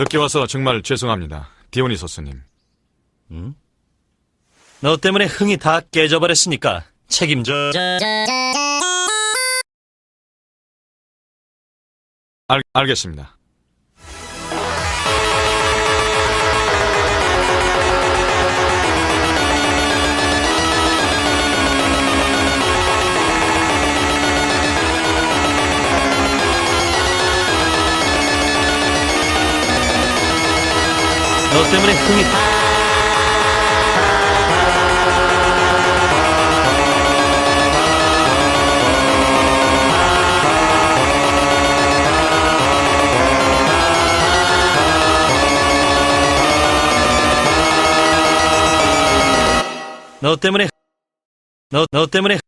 늦게 와서 정말 죄송합니다. 디오니소스님. 너 때문에 흥이 다 깨져버렸으니까 책임져. 알, 알겠습니다. 너 때문에 흥이 너 때문에 너 너 때문에